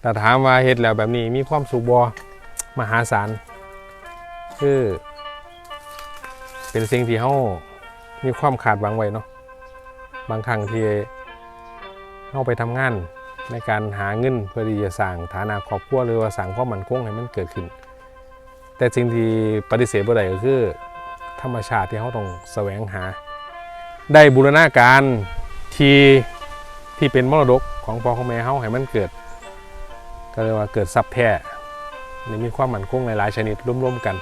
แต่ถามว่าเฮ็ดแล้วแบบนี้มีความสุขบ่มหาศาลคือ เป็นสิ่งที่เฮามีความคาดหวังไว้เนาะบางครั้งที่เฮาไปทำงานในการหาเงินเพื่อที่จะสร้างฐานะครอบครัวหรือว่าสร้างความมั่นคงให้มันเกิดขึ้น แต่สิ่งที่ปฏิเสธบ่ได้ก็คือ ธรรมชาติที่เขาต้องแสวงหา ได้บูรณาการที่ที่เป็นมรดกของพ่อของแม่เขาให้มันเกิด ก็เรียกว่าเกิดซับแพร่ในมีความมั่นคงหลายๆ ชนิดร่วมๆกัน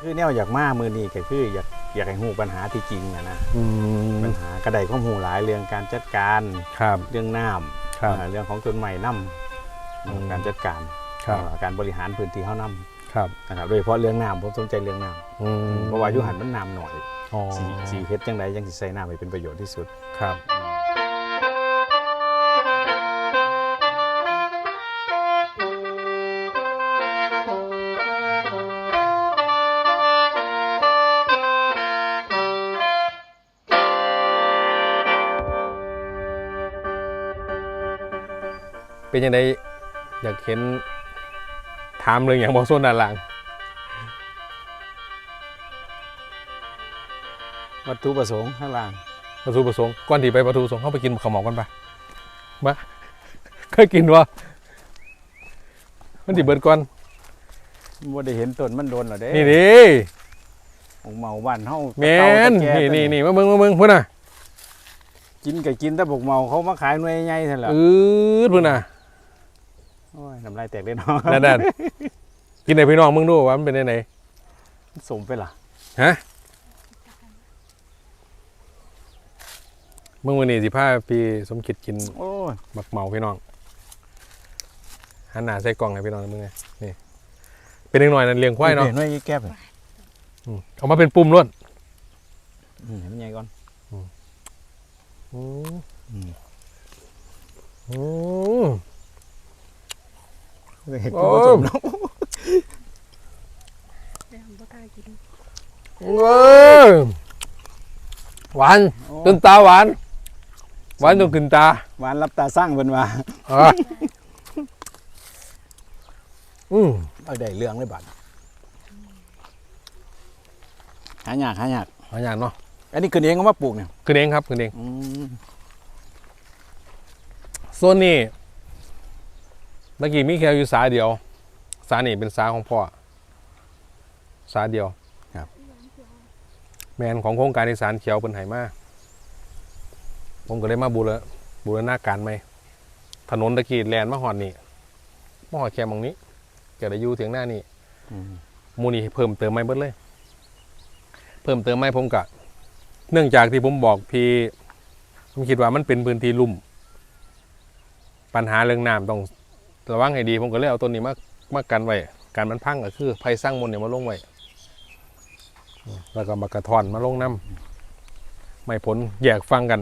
คือแนวอยากมามือนี้ก็คืออยากอยากให้หูปัญหาที่จริงอะนะอืมปัญหากระไดข้อมูลหลายเรื่องการจัดการครับเรื่องน้ำครับอ่าเรื่องของต้นไม้น้อืมำการจัดการครับอ่าการบริหารพื้นที่เฮาน้ครับำนะครับโดยเฉพาะเรื่องน้ำผมสนใจเรื่องน้อืมำเพราะว่าอยุหันมันน้ำหน่อยอ๋อสีสีเฮ็ดจังไดยังสิใส่น้ำให้เป็นประโยชน์ที่สุดครับ เป็นยังไงอยากเห็นถามเรื่องอย่างบอส่วนด้านหลัง วัตถุประสงค์ข้างล่างประตูประสงค์ก่อนที่ไปประตูประสงค์เข้าไปกินข้าวหมอกกันปะมาเคยกินวะมันที่เบิดก่อนบ่ได้เห็นต้นมันโดนหรอเด้นี่ดิของเมาบ้านเฮาแมตะเก่านตะแก่นี่ตัวนี่นี่มาเบิ่งมาเบิ่งพุ่นน่ะกินก็กินแต่บกเมาเขามาขายหน่วยใหญ่ๆซั่นแหละอืดพุ่นน่ะ โอ้ยน้ำลายแตกเลยเนาะนั่นนั่นกินในพี่น้องมึงดูว่ามันเป็นยังไงสมไปล่ะฮะมึงวันนี้สิพาพี่สมคิดกินโอ้ยบักเมาพี่น้องหันหน้าใส่กล่องให้พี่น้องมึงไงนี่ เป็นเล็กหน่อยนั่นเลี้ยงควายเนาะหน่วยแก้บเลยอืมเอามาเป็นปุ่มล้วนอืมเห็นใหญ่ก่อนอืมอืมอืม เห็นโอ้กูผสมเนาะเดี๋ยวผมบ่กล้ากินเว้ยหวานจนตาหวาน หวานจนขึ้นตา หวานรับตาสร้างเพิ่นว่าอะอืมเอาได้เรื่องเลยบัดหายากหายากหายากเนาะอันนี้ขึ้นเองก็มาปลูกเนี่ยขึ้นเองครับขึ้นเองอืมส่วนนี้ เมื่อกี้มีแค่อยู่สาเดียว สานี่เป็นสาของพ่อ สาเดียวแมนของโครงการอีสานเขียวเป็นไหมาผมก็เลยมาบูรบูรณาการไหมถนนตะกี้แลนมาหอดนี่มาหอดแค่หมองนี้เกิดอายุถึงหน้านี่อืมหมูนี่เพิ่มเติมไม่เบิดเลย เพิ่มเติมไม่ผมกะเนื่องจากที่ผมบอกพี่ผมคิดว่ามันเป็นพื้นที่ลุ่ม ปัญหาเรื่องน้ำต้อง ระวังให้ดีผมก็เลยเอาต้นนี้มามากันไว้การมันพังก็คือภัยสร้างมลเนี่ยมาลงไว้อืมแล้วก็มากระทอนมาลงน้ำไม่ผลแยกฟังกัน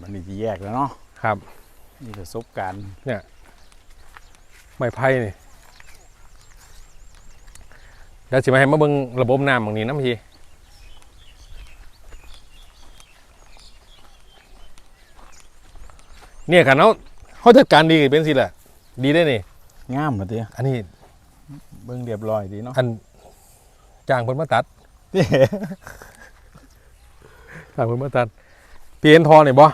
มันนี่ที่แยกแล้วเนาะครับนี่ประสบการณ์ไม้ไผ่นี่เดี๋ยวสิมาให้มาเบิ่งระบบน้ำบางนี้น้ำพีเนี่ยกันเขาเขาจัดการดีเป็นสิแหละ ดีได้นี่งามมาเตี้ยอันนี้เบิ่งเรียบร้อยดีเนาะอันจ้างเพิ่นมาตัดนี่จ้างเพิ่นมาตัดเปลี่ยนทอนี่บ่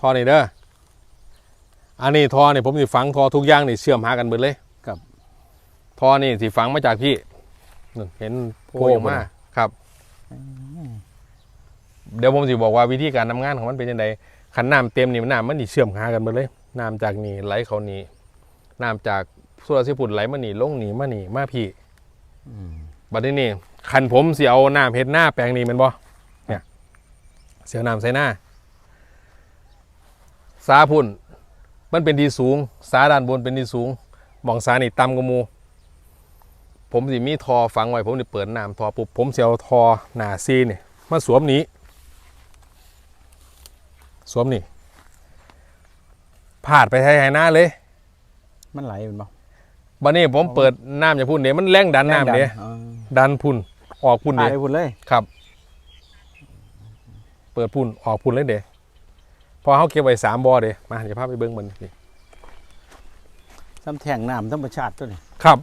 ทอนี่เด้ออันนี้ทอนี่ผมสิฝังทอทุกอย่างนี่เชื่อมหากันเบิดเลยครับทอนี่สิฝังมาจากพี่นั่นเห็นโผล่ออกมาครับ เดี๋ยวผมสิบอกว่าวิธีการทำงานของมันเป็นยังไง ขันน้ำเต็มนี่มันน้ำมันนี่เชื่อมหากันหมดเลยน้ำจากนี่ไหลเขานี่น้ำจากสุรสิปุ่นไหลมานี่ลงนี่มานี่มาพี่อืมบัดนี้นี่ขันผมสิเอาน้ำเฮ็ดหน้าแปลงนี่แมันบ่เนี่ย เสียน้ำใส่หน้าสาพุ่นมันเป็นดีสูง สาด้านบนเป็นดีสูงหมองสานี่ต่ำกว่าหมูผมสิมีทอฝังไว้ผมสิเปิดน้ำทอปุ๊บผมสิเอาทอหนาซีนี่มาสวมนี้ สวมนี่พาดไปไทยหน้าเลย มันไหลเป็นบ่บัดนี้ผมเปิดน้ำอย่าพุ่นเดี๋ยวมันแรงดันน้ำเดี๋ยวออดันพุ่นออกพุ่นปาเดี๋ยวไปพุ่นเลยครับ เปิดพุ่นออกพุ่นเลยเดี๋ยวพอเขาเก็บไว้สามบ่อเด้มาเดี๋ยวพาไปเบิ้งมันนี่ซ้ำแท่งน้ำธรรมชาติตัวนี้ครับ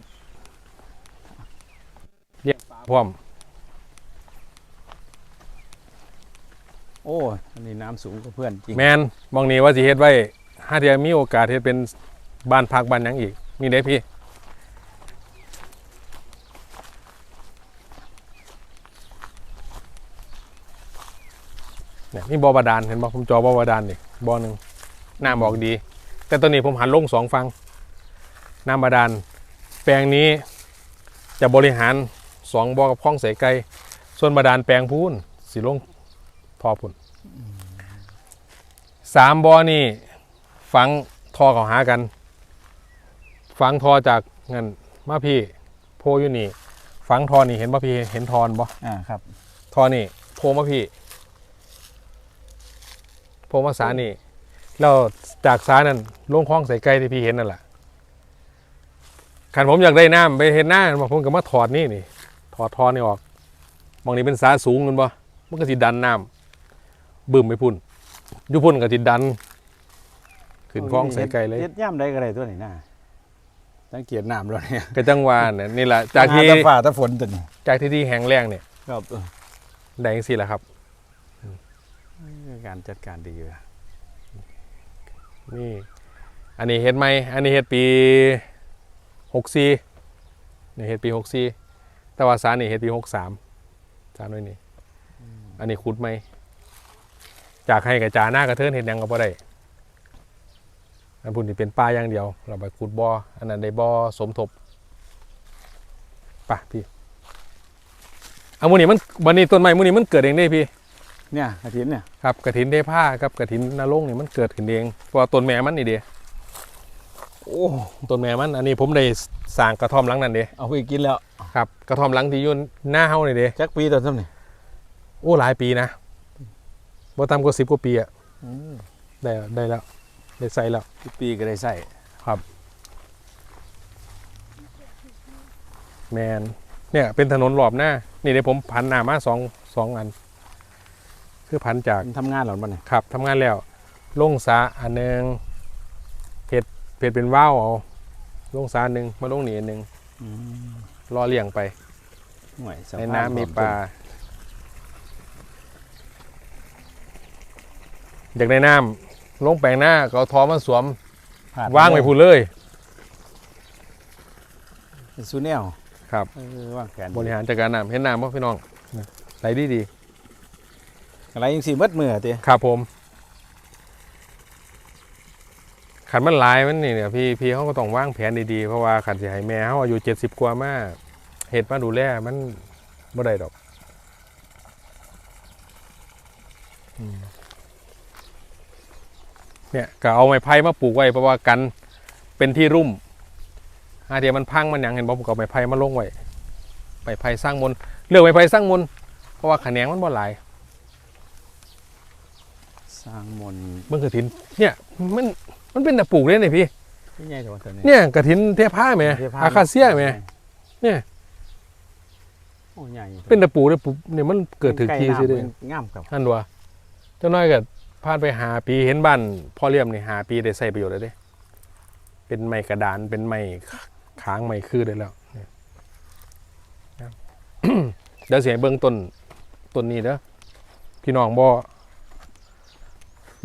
เรียกปลาพร้อม โอ้อันนี้น้ำสูงกว่าเพื่อนจริง แมนมองนี้ว่าสิเฮ็ดไว้ห้าเทียมีโอกาสเฮ็ดเป็นบ้านพักบ้านหยังอีก มีเด้พี่ เนี่ยมีบ่อบาดาลเห็นบ่ผมจอบ่อบาดาลนี่บ่อหนึ่งน้ำบอกดี แต่ตอนนี้ผมหันลงสองฟังน้ำบาดาลแปลงนี้จะบริหารสองบ่อกับคลองเสไกลส่วนบาดาลแปลงพูนสิลง ทอพุ่นสามบอนี่ฝังทอเขาหากัน ฝังทอจากเงินมาพี่โพอยู่นี่ฝังทอนี่เห็นป่ะพี่เห็นทอนบ่อ่าครับ ทอนี่โพมาพี่โพมาสานี่แล้วจากสานั่นลงคลองใส่ไก่ที่พี่เห็นนั่นแหละขันผมอยากได้น้ำไปเห็นหน้าบอกผมก็มาถอดนี่นี่ถอดทอนี่ออกมองนี่เป็นสาสูงเงินบ่มันก็สิดันน้ำ บึ้มไปพุ่นอยุพุ่นก็สิดัน ขึ้นคลองใส่ไก่เลยเฮ็ดย่ำได้ก็ได้ตัวนี้น่าสังเกตน้ำแล้วเนี่ยก็จังหวาเนี่ยนี่แหละจากที่หตะฝ่าตะฝนตัวนี้จากที่ที่แห้งแล้งเนี่ยครับเออได้ยังสิแหละครับการจัดการดีอยู่นะนี่อันนี้เฮ็ดไหมอันนี้เฮ็ดปีหกสี่นี่เฮ็ดปีหกสี่แต่ว่าสารนี่เฮ็ดปีหกสามสารด้วยนี่อันนี้ขุดไหม จากให้กับจาหน้ากระเทินเห็ดหยังก็บ่ได้อันพุ่นนี่เป็นป้าอย่างเดียว เราไปขุดบ่ออันนั้นได้บ่อสมทบไปะพี่เอามูนี่มันวันนี้ต้นไม้มูนี่มันเกิดเองได้พี่ เนี่ยอาทิตย์เนี่ยครับกระถินเทผ้ากับกระถินนรงค์นี่มันเกิดขึ้นเองเพราะว่าต้นแม่มันนี่เดียโอ้ต้นแม่มัน อันนี้ผมได้สร้างกระท่อมหลังนั่นเดีเอาไปกินแล้วครับ กระท่อมหลังที่อยุ่นหน้าเฮานี่เดีจักปีตัวซ้ำนี่โอ้หลายปีนะ บ่ต่ำกว่าสิบกว่าปีอะได้ได้แล้ว ได้ใส่แล้วทุกปีก็ได้ใส่แมนเนี่ย เป็นถนนรอบหน้า นี่เดี๋ยวผมพันหน้ามาสองสองอัน คือพันจากมันทำงานหรอมันเนี่ยครับทำงานแล้วลงสาอันหนึ่งเพจเพจเป็นว่าวเอาลงสาอันหนึ่งมาลงหนีอันหนึ่งรอเลี้ยงไปหน่วยสภาพในน้ำมีปลาอ ยากในน้ำลงแปลงหน้าก็เอาทอมาสวมผดว่างไปพูดเลยเป็นซูเนลครับเออว่างแขนบริหารจัดการน้ำเห็นน้ำป่ะพี่น้องไหลดีดีอะไรยังสี่มัดมือเตี้ยๆครับผมขันมันหลายมันนี่เนี่ยพี่พี่เขาก็ต้องวางแผนดีๆ เพราะว่าขันสิให้แม่เขาอายุเจ็ดสิบกว่ามากเหตุมาดูแลมันบ่ได้ดอกอืม เนี่ยก็เอาไม้ไผ่มาปลูกไว้เพราะว่ากันเป็นที่รุ่มอาเดียวมันพังมันหยังเห็นบอกผมก็เอาไม้ไผ่มาลงไว้ไม้ไผ่สร้างมนต์เลือกไม้ไผ่สร้างมนต์เพราะว่าขะแขนงมันบ่หลายสร้างมนต์เบิ่งกระถินเนี่ยมันมันเป็นแต่ปลูกเลยนี่พี่ ที่ใหญ่จังหวัดตัวนี้ เนี่ยกระถินเทผ้าแหม่ทพอาคาเซียแหม่เนี่ยโอ้ใหญ่เป็นแต่ปลูกเลยปลูกเนี่ยมันเกิดถึงทีใกล้สิน้ำเด้มันงามกับนั่นวะเจ้าน้อยก็ ผ่านไปหาปีเห็นบ้านพ่อเลี้ยมนี่หาปีได้ใส่ประโยชน์แล้วเด้ เป็นไม้กระดานเป็นไม้ค้างไม้คือได้แล้วเนี่ยครับเดี๋ยวเสียเบื้องต้นต้นนี้เด้อพี่น้องบ่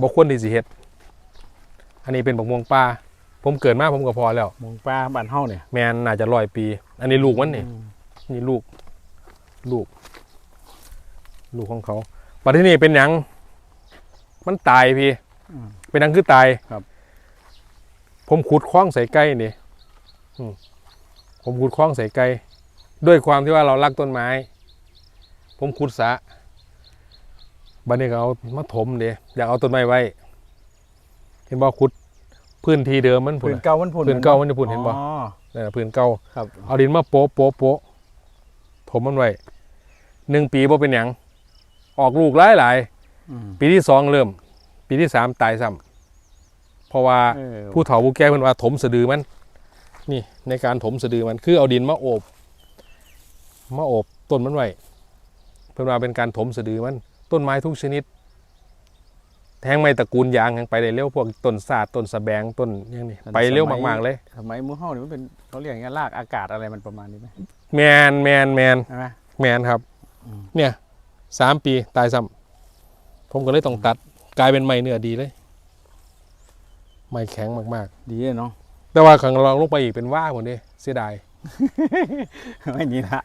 บ่ควรที่สิเฮ็ดอันนี้เป็นบักม่วงป่าผมเกิดมาผมก็พอแล้วมองปลาบ้านเฮาเนี่ยแมนน่าจะร้อยปี อันนี้ลูกมันนี่อืมนี่ลูก ลูก ลูกของเขาปัจจุบันนี้เป็นหยัง มันตายพี่ อืม เป็นหยังคือตายครับ ผมขุดคล้องใส่ไก่นี่อืมผมขุดคล้องใส่ไก่ด้วยความที่ว่าเรารักต้นไม้ ผมขุดสระบันนี้ก็เอามาถมเดียอยากเอาต้นไม้ไว้ เห็นบ่ขุดพื้นที่เดิมมันพื้พุ่นนเก่ามันพุ่นพื้นเก่ามันจะพุ่นเห็นบ่ อ๋อนั่นน่ะพื้นเก่า ครับ เอาดินมาโป๊ะโป๊ะโป๊ะถมมันไว้หนึ่งปีบ่เป็นหยังออกลูกหลายหลายอืมๆ ปีที่สองเริ่ม ปีที่สามตายซ้ำเพราะว่าเออผู้เฒ่าผู้แก่เพิ่นว่าถมสะดือมัน นี่ในการถมสะดือมันคือเอาดินมาโอบมาโอบต้นมันไว้เพิ่นว่าเป็นการถมสะดือมัน ต้นไม้ทุกชนิด แทงไม้ตระกูลยางยังไปได้เร็วพวกต้นสาดต้นสะแบงต้นหยังนี่ไปเร็วมากๆเลยสมัยมือห้องนี่มันเป็นเขาเรียกอย่างเงี้ยลากอากาศอะไรมันประมาณนี้ไหมแมนแมนแมนใช่ไหมแมนครับอืมเนี่ยสามปีตายซ้ำ ผมก็เลยต้องตัดกลายเป็นไม้เนื้อดีเลยไม้แข็งมากดีเลยเนาะๆ แต่ว่าข้างรองลงไปอีกเป็นว่าหมดเลยเสียดาย ไม่นี่ละ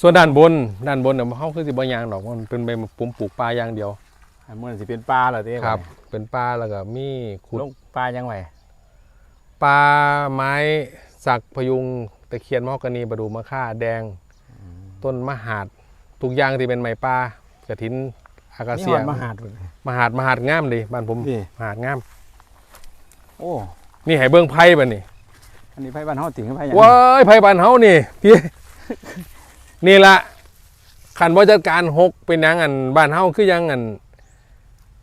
ส่วนด้านบนด้านบนเนี่ยเขาคือสิบางอย่างดอกมันเป็นใบปุ่มปลูกปลาอย่างเดียวอันมันสิเป็นปลาเหรอเต้ครับ เป็นปลาแล้วก็มีขุดลงปลายังไงปลาไม้สักพยุง ตะเคียนมะฮอกกานีประดูมะค่าแดง ต้นมหาดทุกอย่างที่เป็นไม้ป่ากระถินอากานี่เซียมันมหาดเลย มหาดมหาดงามดีบ้านผมพี่ มหาดงาม โอ้ นี่ให้เบิ้งไพ่บ่นี่อันนี้ไพ่บ้านเฮาติ่งไพ่ยังว้ายไพ่บ้านเฮานี่พี่ นี่ละขันบ่จัดการหกเป็นหยังอันบ้านเฮาคือยังอัน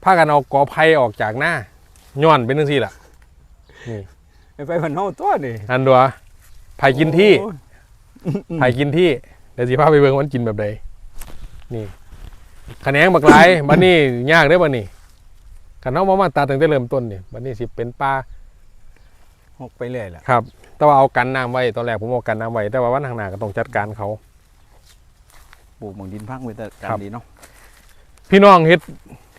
พากันเอากอไผ่ออกจากหน้าย้อนเป็นจังซี่ล่ะนี่ไพ่บ้านเฮาตัวนี่อันดัว ไผ่กินที่โอ้ไผ่กินที่เดี๋ยวสิพาไปเบิ่งว่ามันกินแบบใดนี่ขะแหนงบักหลายบัดนี้ยากเด้อบัดนี้ขันเฮามามาตัดตั้งแต่เริ่มต้นนี่บัดนี้สิเป็นปลาหกไปเรื่อยแหละครับ แต่ว่าเอากันน้ำไว้ตอนแรกผมเอากันน้ำไว้แต่ว่าวันข้างหน้าก็ต้องจัดการเขา ปลูกหมองดินพักไว้แต่การครับ ดีเนาะพี่น้องเฮ็ด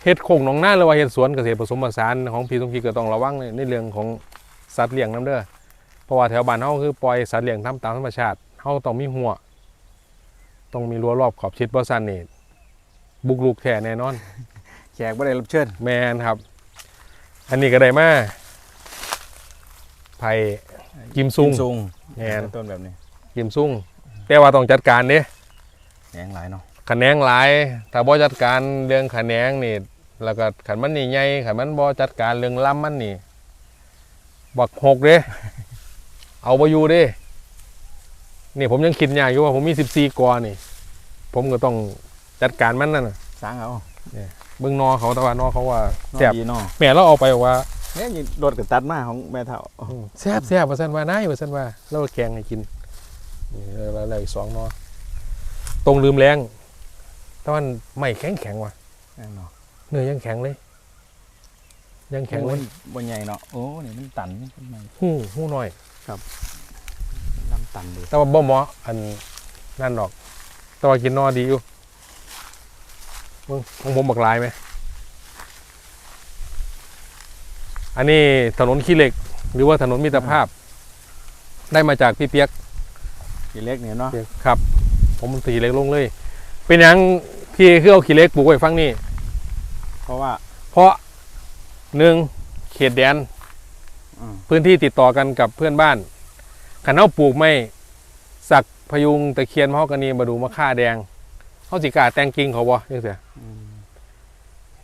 เฮ็ดโคงหนองนาหรือว่าเฮ็ดสวนเกษตรผสมผสานของพี่สมคิดก็ต้องระวังในในเรื่องของสัตว์เลี้ยงน้ำเด้อ เพราะว่าแถวบ้านเฮาคือปล่อยสัตว์เลี้ยงทำตามธรรมชาติเฮาต้องมีหัวต้องมีรั้วรอบขอบชิดบ่ซั่นนี่บุกรุกแท้แน่นอน แขกบ่ได้รับเชิญแมนครับ อันนี้ก็ได้มาไผ่กิมซุง ซุงแม่นต้นแบบนี้กิมซุงแต่ว่าต้องจัดการเด้แหงหลายเนาะขะแหนงหลายถ้าบ่จัดการเรื่องขะแหนงนี่แล้วก็ขันมันนี่ใหญ่ขันมันบ่จัดการเรื่องลำมันนี่บักหกเด้ เอาบ่อยู่เด้นี่ผมยังคิดยากอยู่ว่าผมมี14กอนี่ ผมก็ต้องจัดการมันนั่นน่ะสร้างเอาเบิ่งนอเขาแต่ว่านอเขาว่าเนาะแซ่บดีเนาะแม่เราเอาไปบอกว่าเนี่ยนี่รถกับตัดมาของแม่เฒ่าแซ่บแซ่บว่าซั่นว่านายว่าซั่นว่าเราแกงให้กินนี่แล้วแล้วอีกสองนอตรงลืมแรงแต่ว่าไม่แข็งแข็งว่ะแน่เนาะเนื้อยังแข็งเลย ยังแข็งเลยบนใหญ่เนาะโอ้นี่มันตันนี่เป็นไงหู้หู้น้อย ลำตันเลยแต่ว่าบ่เหมาะอันนั่นดอก แต่ว่ากินนอดีอยู่มึงของผมบักหลายไหม อันนี้ถนนขี้เหล็ก หรือว่าถนนมิตรภาพ ได้มาจากพี่เปียกกี่เล็กเนี่ยเนาะครับ ผมตีเหล็กลงเลย เป็นหยังพี่คือเอาขี้เหล็กปลูกไว้ฟังนี่เพราะว่า เพราะหนึ่งเขตแดนอืม พื้นที่ติดต่อกันกับเพื่อนบ้านขันเอาปลูกไม่สักพยุงตะเคียนมะฮอกกานีมาดูมะค่าแดงเขาสิกล้าแต่งกิ่งเขาบ่ยังเสียอืม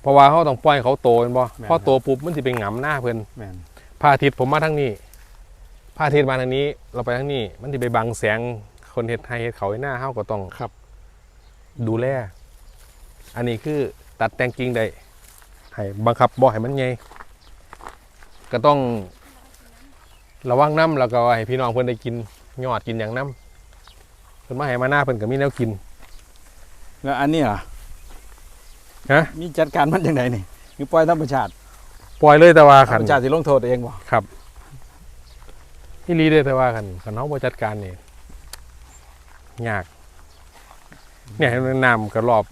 เพราะว่าเขาต้องปล่อยเขาโตเป็นบ่แม่นพอโตปุ๊บมันสิเป็นหงำหน้าเพิ่นแม่นพระอาทิตย์ผมมาทางนี้พระอาทิตย์มาทางนี้ เราไปทางนี้ มันสิไปบังแสงคนเฮ็ดให้เฮ็ดเขาให้หน้าเฮาก็ต้องครับ ดูแลอันนี้คือตัดแต่งกิ่งได้ให้บังคับบ่ให้มันใหญ่ก็ต้อง ระวังน้ำแล้วก็ให้พี่น้องเพิ่นได้กินยอดกินอย่างน้ำเพิ่นมาให้มาหน้าเพิ่นก็มีแนวกิน แล้วอันนี้ล่ะฮะมีจัดการมันยังไงนี่คือปล่อยธรรมชาติปล่อยเลยแต่ว่าธรขันรมชาติสิลงโทษเองบ่ที่รีเลยแต่ว่าขันขันเฮาบ่จัดการนี่ยาก เนี่ยให้มันน้ำก็รอบ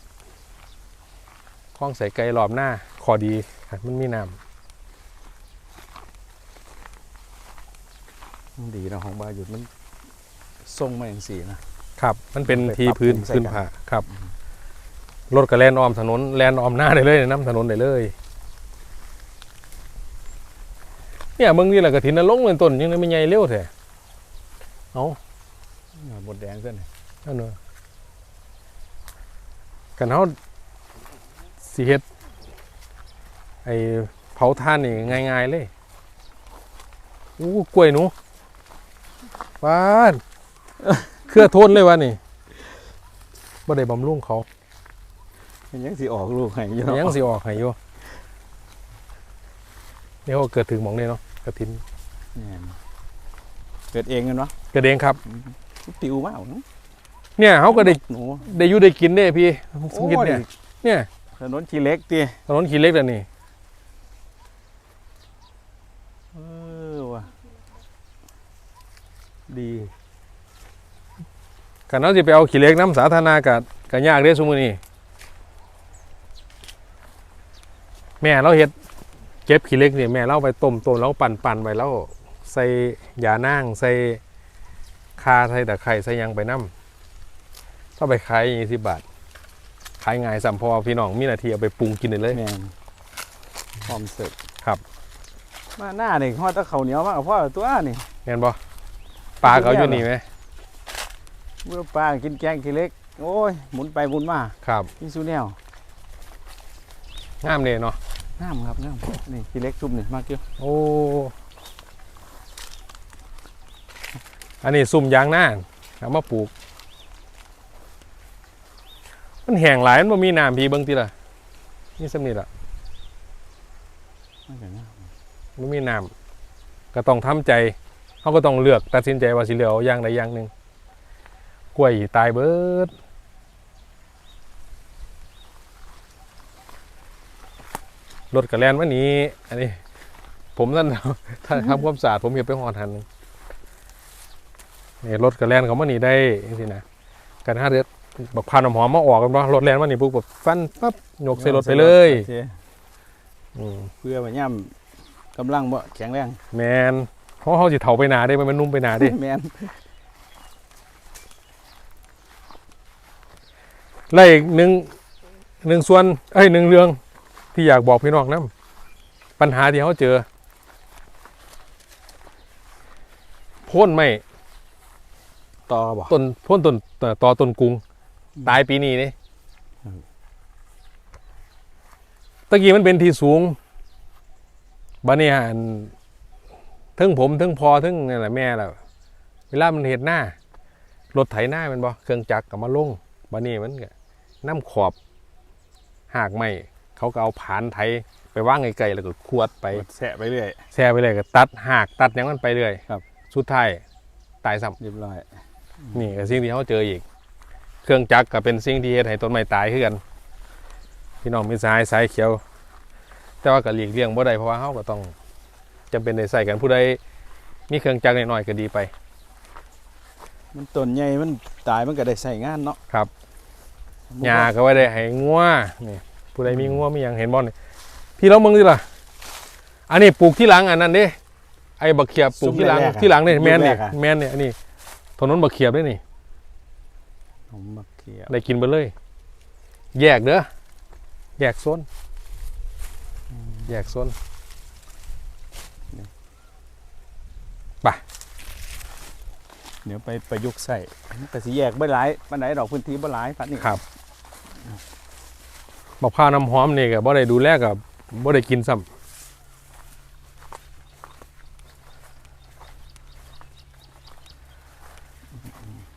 คลองใส่ไก่รอบหน้าขอดีครับมันมีน้ ดีเนาะของบาหยุดมันทรงมาอย่างสี่นะำครับ มันเป็นไปทีปรับพื้นปรุงใส่พื้นกันผาครับรถก็แล่นออมถนนแล่นออมหน้าได้เลยน้ำถนนได้เลย เนี่ยมึงนี่แหละกระถินนลงค์เลยต้นยังไม่ใหญ่เร็วแท้หมดแดงเส้นนั่นเนอะกันเฮาสิเฮ็ดไอ้เผาท่านนี่ง่าย ๆ เลย อู้กล้วยหนู บ้านเครือโทนเลยวะนี่บ่ได้บำรุงเขามันยังสิออกลูกให้อยู่ยังสิออกให้อยู่นี่เขาเกิดถึงหมองนี่เนาะกระถินแม่นเกิดเองกันเนาะกระเดงครับปิวมากเนาะเนี่ยเขาก็ได้หนูได้อยู่ได้กินได้พี่สมคิดโอ้ยเนี่ยเนี่ยถนนทีเล็กตีถนนขีเหล็กแล้วนี่ เออว่ะ ดีกันเราจะไปเอาขีเหล็กน้ำสาธารณะกับกับยากเด้สมุนี่แม่เราเฮ็ดเก็บขีเหล็กนี่แม่เราไปต้มต้มแล้วปั่นปั่นไปแล้วใส่ยานั่งใส่คาใส่ตะไคร้ใส่หยังไปน้ำถ้าไปขายยี่สิบบาทขายง่ายสัมพอพี่น้องมีหนาทีเอาไปปรุงกินได้เลยแมนพร้อมเสิร์ฟครับ มาหน้านี่ฮอดแตะเขาวเหนียวมากพ่อตัวนี่เห็นบ่ ปลาเขาอยู่นี่ไหมเมื่อปลากินแกงทีเล็ก โอ้ยหมุนไปหมุนมาครับพี่ซูแนวงามเลยเนาะน้ำครับน้ำนี่ทีเล็กซุ่มนี่มากเกี่ยวโอ้อันนี้ซุ่มยางหน้าเอามาปลูก มันแห้งหลายมันบ่มีน้ำพี่เบิ่งติล่ะนี่สำนี่ล่ะมาจากน้มันมีน้ำก็ต้องทำใจ เขาก็ต้องเลือกตัดสินใจว่าสิเลือกเอาอย่างใดอย่างหนึ่งกล้วยตายเบิดรถกระแลนวันนี้ อันนี้ ผมนั่นถ้าทำความสะอาดผมเก็บไปหอดหันหนึ่งนี่รถกระแลนเขามานี่ได้จังซี่นะกันห้าเดือดบักพานำหอมมาออกกันบ่รถแลนมานี่ปุ๊บแบบฟันปั๊บยกำใส่รถไปเลยโอคอืมเพื่อมาย่ำกำลังบ่แข็งแรงแมน เพราะเขาสิเถาไปหนาได้มันมันนุ่มไปหนาได้แมนและอีกหนึ่งหนึ่งส่วนเอ้ยหนึ่งเรื่องที่อยากบอกพี่น้องนะปัญหาที่เขาเจอโพ่นไม่ต่อบ่ต้นโพ่นต้นเอ่อต่อต้นกรุงตายปีนี้นี่อืมตะกี้มันเป็นที่สูงบ้านนี้หัน ทึ่งผมทึ่งพอทึ่งนี่นแหละแม่แหละเวลามันเห็ดหน้ารถไถหน้าแมันบ่เครื่องจักรกับมาลงบ้านนี้มันก็น้ำขอบหากไม่เขาก็เอาผานไถไปว่างไกลๆแล้วก็ขวดไปแสะไปเรื่อยแช่ไปเลยก็ตัดหากตัดหยังมันไปเรื่อยครับ สุดท้ายตายซ้เรียบร้อยำนี่ก็สิ่งที่เขาเจออีก เครื่องจักรก็เป็นสิ่งที่เฮ็ดให้ต้นไม้ตายขึ้นกันพี่น้องมีสายสายเขียว แต่ว่าก็หลีกเลี่ยงบ่ได้เพราะว่าเขาก็ต้อง จำเป็นได้ใส่กันผู้ใดมีเครื่องจักรน้อยๆก็ดีไป มันต้นใหญ่มันตายมันก็ได้ใส่งานเนาะครับหญ้าก็ไว้ได้ให้งัวนี่ผู้ใดมีงัวมีหยังเห็นบ่นี่พี่เราเมืองดิล่ะอันนี้ปลูกที่หลังอันนั้นเด้ไอ้บักเขียบปลูกที่หลังที่หลังนี่แม่นนี่แม่นนี่อันนี้ถนนบักเขียบด้วยนี่ผมมาเกี่ยวได้กินไปเลย แยกเด้อแยกโซนแยกโซน เดี๋ยวไปประยุกต์ใส่แต่สิแยกบ่หลายปานไหนดอกพื้นที่บ่หลายปัดนี่ครับบักพร้าวน้ำหอมนี่ก็บ่ได้ดูแลกับบ่ได้กินซ้ำ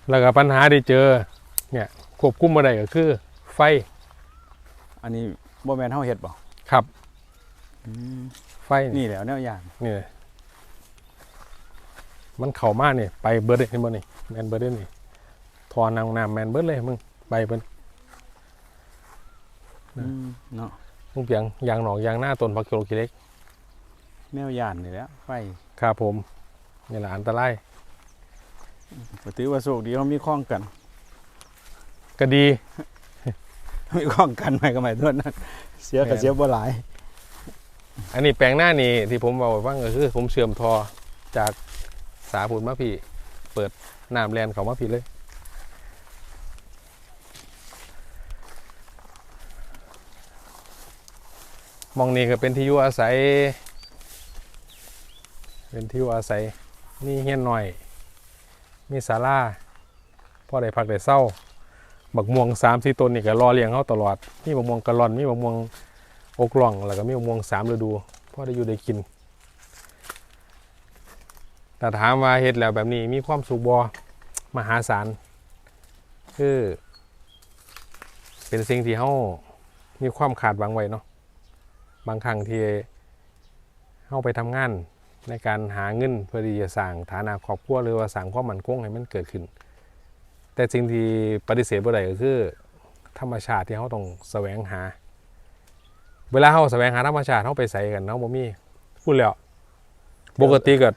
แล้วก็ปัญหาที่เจอ เนี่ยควบคุมบ่ได้ก็คือ ไฟ อันนี้บ่แม่นเฮาเฮ็ดบ่ครับไฟนี่นี่แหล้วแนวอย่างนี่เลย มันเข้ามาเนี่ยไปเบิดเลยเห็นบ่นี่แมนเบิดเลยนี่ทอนางน้ำแมนเบิดเลยมึงไปเบิดนะเนาะมึงเปียงยางหนอกยางหน้าต้นพักกิโลกิเล็กแนวย่านนี่แหล้วไฟครับผมนี่แหละอันตรายก็ถือว่าโชคดีเฮามีข้องกัน ก็ดี มีข้องกันไหมก็หมายถึงนั้น เสียก็แม่นเสียบ่หลาย อันนี้แปลงหน้านี่ที่ผมบอกว่าก็คือ ผมเชื่อมทอจาก สาผุนมาพี่ เปิดน้ำแลนเขามาพี่เลย มองนี่ก็เป็นที่อยู่อาศัย เป็นที่อยู่อาศัย นี่เฮียนหน่อย มีศาลาพ่อได้พักได้เศร้า บักม่วงสามสี่ต้นนี่ก็รอเลี้ยงเขาตลอด มีบักม่วงกะลอน มีบักม่วงอกล่อง แล้วก็มีมะม่วงสามฤดูพ่อได้อยู่ได้กิน แต่ถามว่าเฮ็ดแล้วแบบนี้มีความสุขบอมหาศาลคือ เป็นสิ่งที่เขามีความขาดหวังไว้เนาะบางครั้งที่เขาไปทำงานในการหาเงินเพื่อที่จะสร้างฐานะครอบครัวหรือว่าสร้างความมั่นคงให้มันเกิดขึ้น แต่สิ่งที่ปฏิเสธบ่ได้ก็คือ ธรรมชาติที่เขาต้องแสวงหา เวลาเขาแสวงหาธรรมชาติเขาไปใส่กันเนาะบ่มีพูดแล้วปกติก็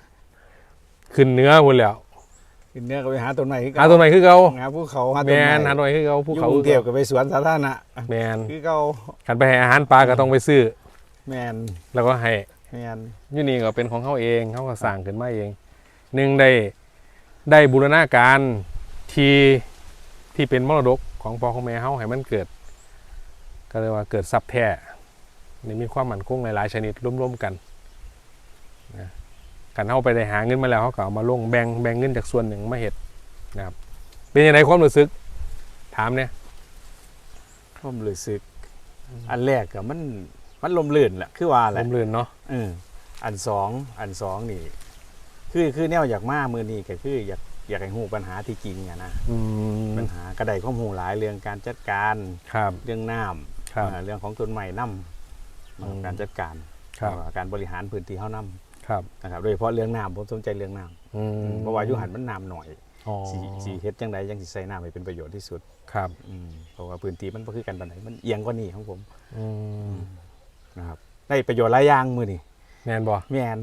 ขึ้นเหนื้อพูดแล้วขึ้นเหนื้อก็ไปหาต้นไม้คือหาเก่าต้นไม้คือเขาหาภูเขาหาแมต้นไม้นหาต้นไม้คือเขาภูอยู่เขากรุงเทพก็ไปสวนสาธารณะแมนคือเก่าขันไปให้อาหารปลาก็ต้องไปซื้อ แมนแล้วก็ให้แมนอยู่นี่ก็เป็นของเขาเองเขาก็สั่งขึ้นมาเองหนึ่งได้ได้บูรณาการที่ที่เป็นมรดกของพ่อของแม่เขาให้มันเกิด ก็เรียกว่าเกิดซับแท้นี่มีความมั่นคงหลายๆชนิดร่วมๆกันนะ กันเขาไปได้หาเงินมาแล้วเขาก็เอามาลงแบ่งแบ่งเงินจากส่วนหนึ่งมาเห็ดนะครับ เป็นยังไงความรู้สึก ถามเนี่ยผมรู้สึก อันแรกก็มันมันลมลื่นแหละคือว่าแหลละมลื่นเนาะเอออันสองอันสองนี่ คือคือแนวอยากมามือนี้ก็คืออยากอยากให้หูปัญหาที่จริงอะนะอืมปัญหากระไดข้อมูลหลายเรื่องการจัดการครับ เรื่องน้ำครับ เอ่อเรื่องของต้นไม้น้อืมำการจัดการครับ เอ่อการบริหารพื้นที่เฮาน้ ครับำนะครับโดยเฉพาะเรื่องน้ำผมสนใจเรื่องน้อืมำเพราะว่าอยุหันมันน้ำหน่อยอ๋อสีสีเฮ็ดจังใดยังสิใส่น้ำให้เป็นประโยชน์ที่สุดครับอืมเพราะว่าพื้นที่มันบ่คือกันปานใดมันเอียงกว่านี้ของผมอืมนะครับได้ประโยชน์หลายอย่างมื้อนี้แมนบ่แม่น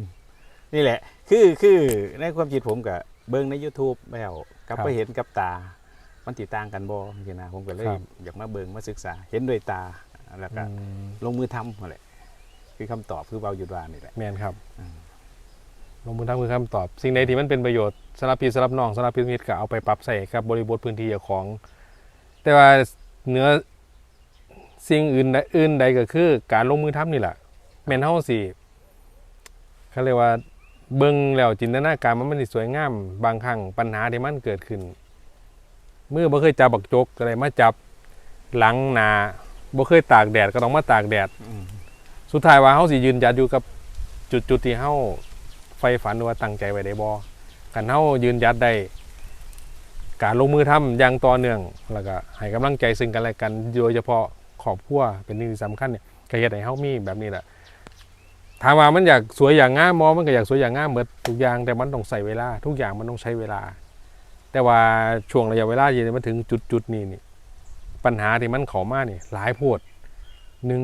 นี่แหละ คือคือในความคิดผมกับเบิ่งใน YouTube แล้วกับไปเห็นกับตา มันติต่างกันบ่จังซี่นะผมก็เลยอยากมาเบิ่งมาศึกษา เห็นด้วยตาแล้วก็อืมลงมือทำนั่นแหละคือคำตอบคือเบาหยุดวานนี่แหละแมนครับอืม ลงมือทำคือคำตอบ สิ่งใดที่มันเป็นประโยชน์สำหรับพี่สำหรับน้องสำหรับพี่มิตรก็เอาไปปรับใส่กับ บริบทพื้นที่เจ้าของ แต่ว่าเหนือสิ่งอื่นใดอื่นใดก็คือ การลงมือทำนี่แหละแมนเฮาสิเขาเรียกว่าเบิ่งแล้วจินตนาการมันมันสิสวยงาม บางครั้งปัญหาที่มันเกิดขึ้นเมื่อบ่เคยจับบักจกก็เลยมาจับหลังหนาบ่เคยตากแดดก็ต้องมาตากแดดอืมสุดท้ายว่าเฮาสิยืนหยัดอยู่กับจุดจุดที่เฮา ใฝ่ฝันว่าตั้งใจไว้ได้บ่กันเฮายืนยัดได้การลงมือทำอย่างต่อเนื่องแล้วก็ให้กำลังใจซึ่งกันและกัน โดยเฉพาะครอบครัวเป็นสิ่งสำคัญเนี่ยก็เฮ็ดให้เฮามีแบบนี้แหละถามว่ามันอยากสวยอย่างงามบ่มันก็อยากสวยอย่างงามหมดทุกอย่างแต่มันต้องใส่เวลา ทุกอย่างมันต้องใช้เวลา แต่ว่าช่วงระยะเวลาที่มันถึงจุดจุดๆนี้นี่ปัญหาที่มันเข้ามานี่หลายโพดหนึ่ง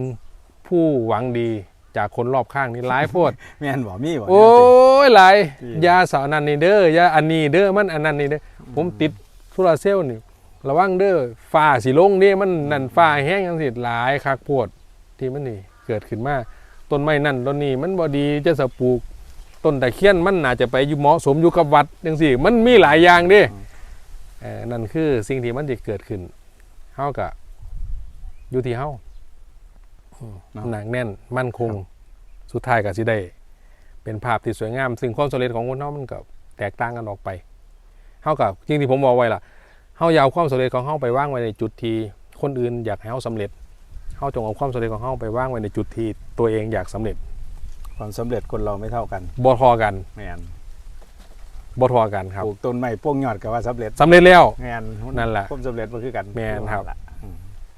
ผู้หวังดี จากคนรอบข้างนี่หลายโพดแม่นบ่มีบ่โอ้ยหลายที่ยาสาวนันนี่เด้อยาอันนี้เด้อมันอันนั้นนี่เด้อผมติดโซลาร์เซลล์นี่ระวังเด้อฟ้าสิลงเด้มันนั่นฟ้าแห้งจังสิหลายคักโพดที่มันนี่เกิดขึ้นมาต้นไม้นั่นต้นนี้มันบ่ดีจะสปลูกต้นตะเคียนมันน่าจะไปอยู่เหมาะสมอยู่กับวัดจังซี่มันมีหลายอย่างเด้เออนั่นคือสิ่งที่มันจะเกิดขึ้นเฮาก็อยู่ที่เฮาเนาะ หนักแน่นมั่นคง สุดท้ายก็สิได้ เป็นภาพที่สวยงาม ซึ่งความสำเร็จของคนเฮามันก็แตกต่างกันออกไปเฮากับจริงที่ผมบอกไว้ล่ะเฮาอยาวความสำเร็จของเฮาไปวางไว้ในจุดที่คนอื่นอยากให้เฮาสำเร็จเฮาจงเอาความสำเร็จของเฮาไปวางไว้ในจุดที่ตัวเองอยากสำเร็จความสำเร็จคนเราไม่เท่ากันบ่ทอกันแม่นบ่ทอกันครับปลูกต้นไม้พวกยอดก็ว่าสำเร็จสำเร็จแล้วแม่นนั่นแหละความสำเร็จบ่คือกันแม่นครับว่าล่ะอืม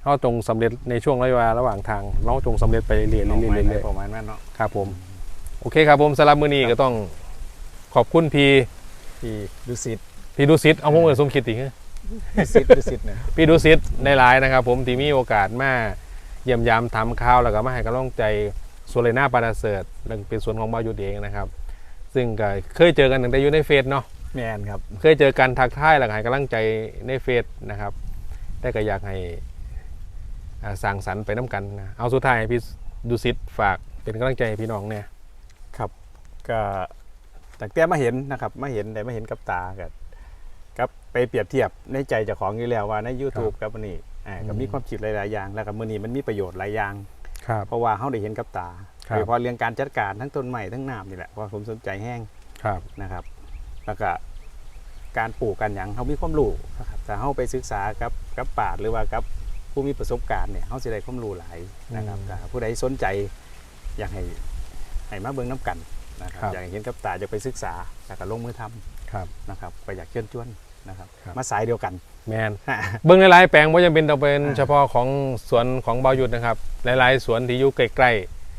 เฮาจงสำเร็จในช่วงระยะเวลาระหว่างทางเราจงสำเร็จไปเรื่อยๆเรื่อยๆเอาไม้เรื่อยประมาณนั้นเนาะๆครับผม โอเคครับผมสำหรับมื้อนี้ก็ต้องขอบคุณพี่ที่ดุสิตพี่ดุสิตเอาผมเอิ้นสมคิดอีกดุสิตดุสิตเนี่ยพี่ดุสิตในหลายๆนะครับ ผมที่มีโอกาสมาเยี่ยมยามทำข้าวแล้วก็มาให้กำลังใจโซเลนาปาราเซิร์ตและเป็นส่วนของบายุดเองนะครับ ซึ่งก็เคยเจอกันตั้งแต่อยู่ในเฟซเนาะแม่นครับ เคยเจอกันทักทายแล้วก็ให้กำลังใจในเฟซนะครับ แต่ก็อยากให้อ่า สร้างสรรค์ไปน้ำกันนะเอาสุดท้ายให้พี่ดุสิตฝากเป็นกำลังใจให้พี่น้องเนี่ยก็ตั้งแต่มาเห็นนะครับมาเห็นได้มาเห็นกับตากับกับไปเปรียบเทียบในใจเจ้าของอยู่แล้วว่าใน YouTube กับอันนี้อ่าก็มีความคิดหลายๆอย่าง แล้วก็มื้อนี้มันมีประโยชน์หลายอย่างครับเพราะว่าเฮาได้เห็นกับตาครับโดยเฉพาะเรื่องการจัดการทั้งต้นไม้ทั้งน้ำนี่แหละเพราะผมสนใจแห้งครับนะครับ แล้วก็การปลูกกันหยังเฮามีความรู้นะครับแต่เฮาไปศึกษากับกับปราชญ์หรือว่ากับ ผู้มีประสบการณ์เนี่ยเฮาสิได้ความรู้หลายนะครับถ้าผู้ใดสนใจอยากให้ให้มาเบิ่งน้ำกันนะครับครับอยากให้เห็นกับตาจะไปศึกษาแล้วก็ลงมือทำครับนะครับก็อยากเชิญชวนนะครับครับมาสายเดียวกันแมนเบิ้งหลายๆแปลงว่าจะเป็นต้องเป็นเฉพาะของสวนของเบาหยุดนะครับ หลายๆสวนที่อยู่ใกล้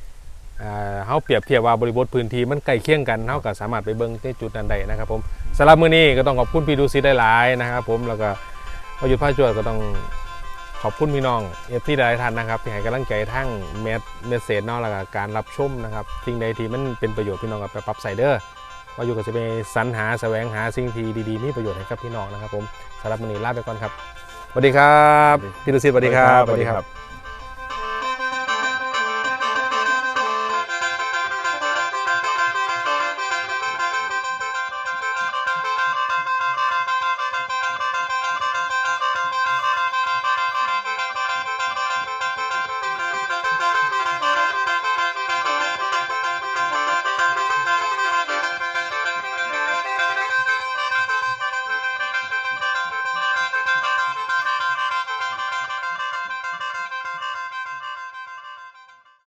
ๆอ่าเฮาเปรียบเทียบว่าบริบทพื้นที่มันใกล้เคียงกันเฮาก็สามารถไปเบิ้งในจุดนั้นได้นะครับผมสำหรับมื้อนี้ก็ต้องขอบคุณพี่ดูซิได้หลายๆนะครับผมแล้วก็พอหยุดพาจวดก็ต้อง ขอบคุณพี่น้องเอฟซีหลายท่านนะครับที่ให้กำลังใจทั้งเมสเมสเซจเนาะแล้วก็การรับชมนะครับสิ่งใดที่มันเป็นประโยชน์พี่น้องก็ไปปรับใส่เด้อว่าอยู่ก็จะไปสรรหาแสวงหาสิ่งที่ดีๆมีประโยชน์ให้กับพี่น้องนะครับผมสำหรับวันนี้ลาไปก่อนครับสวัสดีครับพี่ดุสิตสวัสดีครับสวัสดีครับ